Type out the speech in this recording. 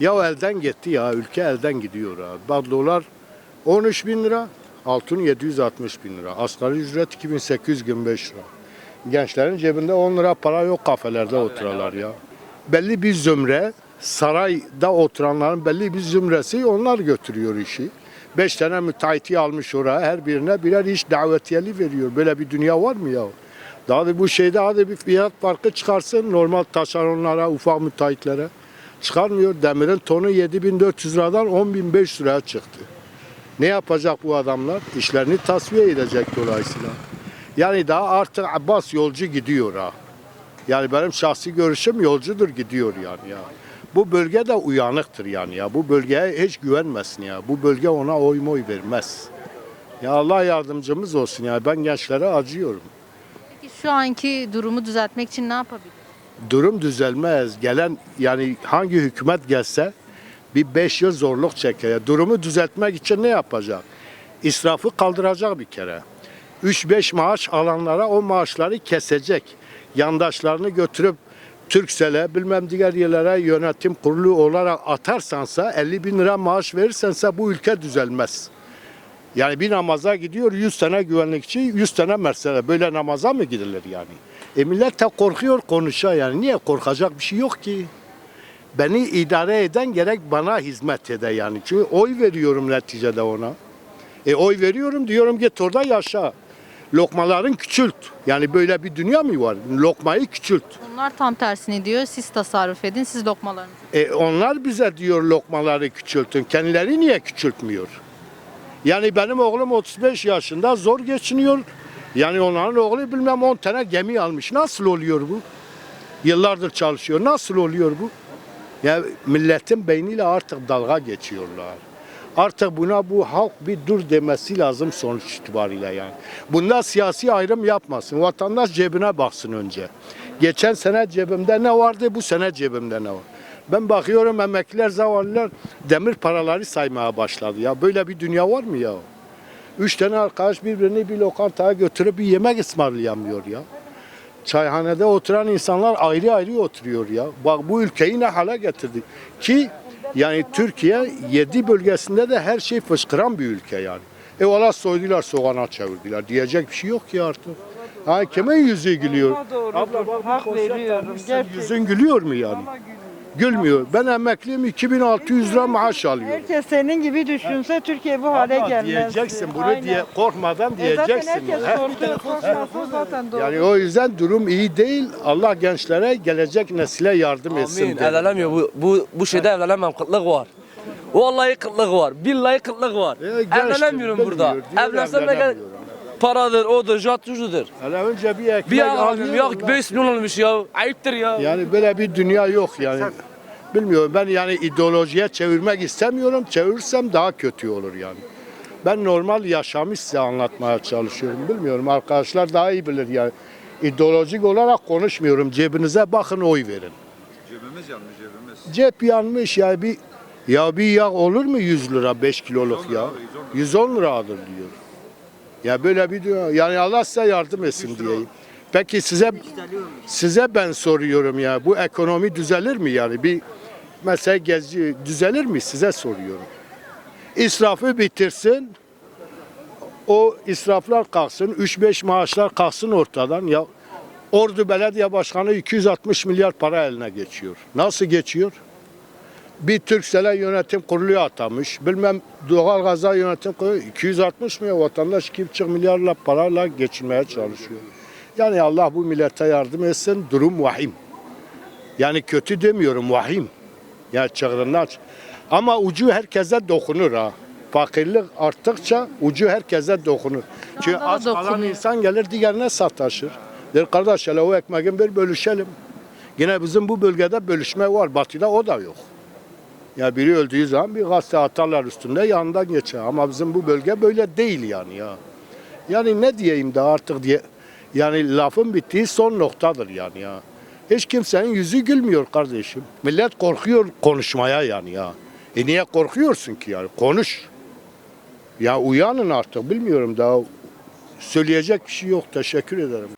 Ya elden gitti ya. Ülke elden gidiyor ha. Bak dolar 13 bin lira. Altın 760 bin lira. Asgari ücret 2825 lira. Gençlerin cebinde 10 lira para yok kafelerde oturarlar ya. Belli bir zümre sarayda oturanların belli bir zümresi onlar götürüyor işi. Beş tane müteahhiti almış oraya her birine birer iş davetiyeli veriyor. Böyle bir dünya var mı ya? Daha da bu şeyde hadi bir fiyat farkı çıkarsın normal taşeronlara, ufak müteahhitlere. Çıkarmıyor. Demirin tonu 7400 liradan 10500 liraya çıktı. Ne yapacak bu adamlar? İşlerini tasfiye edecek dolayısıyla. Yani daha artık Abbas yolcu gidiyor ha. Yani benim şahsi görüşüm yolcudur gidiyor yani ya. Bu bölge de uyanıktır yani ya. Bu bölgeye hiç güvenmesin ya. Bu bölge ona oy moy vermez. Ya Allah yardımcımız olsun ya. Ben gençlere acıyorum. Peki şu anki durumu düzeltmek için ne yapabilir? Durum düzelmez. Gelen yani hangi hükümet gelse bir beş yıl zorluk çeker. Durumu düzeltmek için ne yapacak? İsrafı kaldıracak bir kere. 3-5 maaş alanlara o maaşları kesecek. Yandaşlarını götürüp Türksel'e bilmem diğer yerlere yönetim kurulu olarak atarsansa 50 bin lira maaş verirsense bu ülke düzelmez. Yani bir namaza gidiyor 100 tane güvenlikçi 100 tane Mercedes. Böyle namaza mı gidilir yani? E millet de korkuyor konuşa yani. Niye korkacak bir şey yok ki? Beni idare eden gerek bana hizmet ede yani. Çünkü oy veriyorum neticede ona. E oy veriyorum diyorum git orada yaşa. Lokmaların küçült. Yani böyle bir dünya mı var? Lokmayı küçült. Onlar tam tersini diyor. Siz tasarruf edin, siz lokmalarınızı. E onlar bize diyor lokmaları küçültün. Kendileri niye küçültmüyor? Yani benim oğlum 35 yaşında zor geçiniyor. Yani onların oğlu bilmem 10 tane gemi almış. Nasıl oluyor bu? Yıllardır çalışıyor. Nasıl oluyor bu? Ya milletin beyniyle artık dalga geçiyorlar. Artık buna bu halk bir dur demesi lazım sonuç itibariyle yani. Bunda siyasi ayrım yapmasın. Vatandaş cebine baksın önce. Geçen sene cebimde ne vardı, bu sene cebimde ne var? Ben bakıyorum emekliler, zavallılar demir paraları saymaya başladı. Ya böyle bir dünya var mı ya? Üç tane arkadaş birbirini bir lokantaya götürüp bir yemek ısmarlayamıyor ya. Çayhanede oturan insanlar ayrı ayrı oturuyor ya. Bak bu ülkeyi ne hale getirdi. Ki yani Türkiye yedi bölgesinde de her şey fışkıran bir ülke yani. E valla soydular soğana çevirdiler. Diyecek bir şey yok ki artık. Ha kimin yüzü gülüyor? Abla bak Hak veriyorum. Gerçekten. Yüzün gülüyor mu yani? Gülmüyor. Ben emekliyim 2600 lira maaş alıyorum. Herkes senin gibi düşünse Türkiye bu hale Abla gelmez. diyeceksin bunu Aynen. diye korkmadan E zaten diyeceksin. herkes He? korkuyor. Korkmasa zaten doğru. Yani o yüzden durum iyi değil. Allah gençlere gelecek nesile yardım etsin. Amin. derim. Evlenemiyor. Bu, bu, bu şeyde evlenemem. Kıtlık var. Vallahi kıtlık var. Billahi kıtlık var. E, Evlenemiyorum bilmiyor, burada. diyor, Evlensem de gel. evlenemiyorum. Paradır, odur, jatucudur. Hele önce bir ekmek Bir alıyor, Ya ondan- 5 milyon olmuş ya. Ayıptır ya. Yani böyle bir dünya yok yani. Bilmiyorum ben yani ideolojiye çevirmek istemiyorum. Çevirirsem daha kötü olur yani. Ben normal yaşamı size anlatmaya çalışıyorum. Bilmiyorum arkadaşlar daha iyi bilir yani. İdeolojik olarak konuşmuyorum. Cebinize bakın oy verin. Cebimiz yanmış cebimiz. Cep yanmış ya bir ya bir yağ olur mu 100 lira 5 kiloluk ya? 110 liradır diyor. Ya böyle bir dünya. Yani Allah size yardım etsin diyeyim. Peki size size ben soruyorum ya bu ekonomi düzelir mi yani? Bir mesela gezi düzelir mi size soruyorum. İsrafı bitirsin. O israflar kalksın, 3-5 maaşlar kalksın ortadan ya. Ordu Belediye Başkanı 260 milyar para eline geçiyor. Nasıl geçiyor? Bir Türksel'e yönetim kurulu atamış. Bilmem doğal gaza yönetim kurulu 260 milyon vatandaş 2,5 milyarla parayla geçinmeye çalışıyor. Yani Allah bu millete yardım etsin. Durum vahim. Yani kötü demiyorum vahim. Yani çığırından çık- Ama ucu herkese dokunur ha. Fakirlik arttıkça ucu herkese dokunur. Çünkü aç kalan insan gelir diğerine sataşır. Der kardeş hele o ekmeğin bir bölüşelim. Yine bizim bu bölgede bölüşme var. Batı'da o da yok. Ya biri öldüğü zaman bir gazete atarlar üstünde yanından geçer. Ama bizim bu bölge böyle değil yani ya. Yani ne diyeyim de artık diye. Yani lafın bittiği son noktadır yani ya. Hiç kimsenin yüzü gülmüyor kardeşim. Millet korkuyor konuşmaya yani ya. E niye korkuyorsun ki yani? Konuş. Ya uyanın artık bilmiyorum daha söyleyecek bir şey yok. Teşekkür ederim.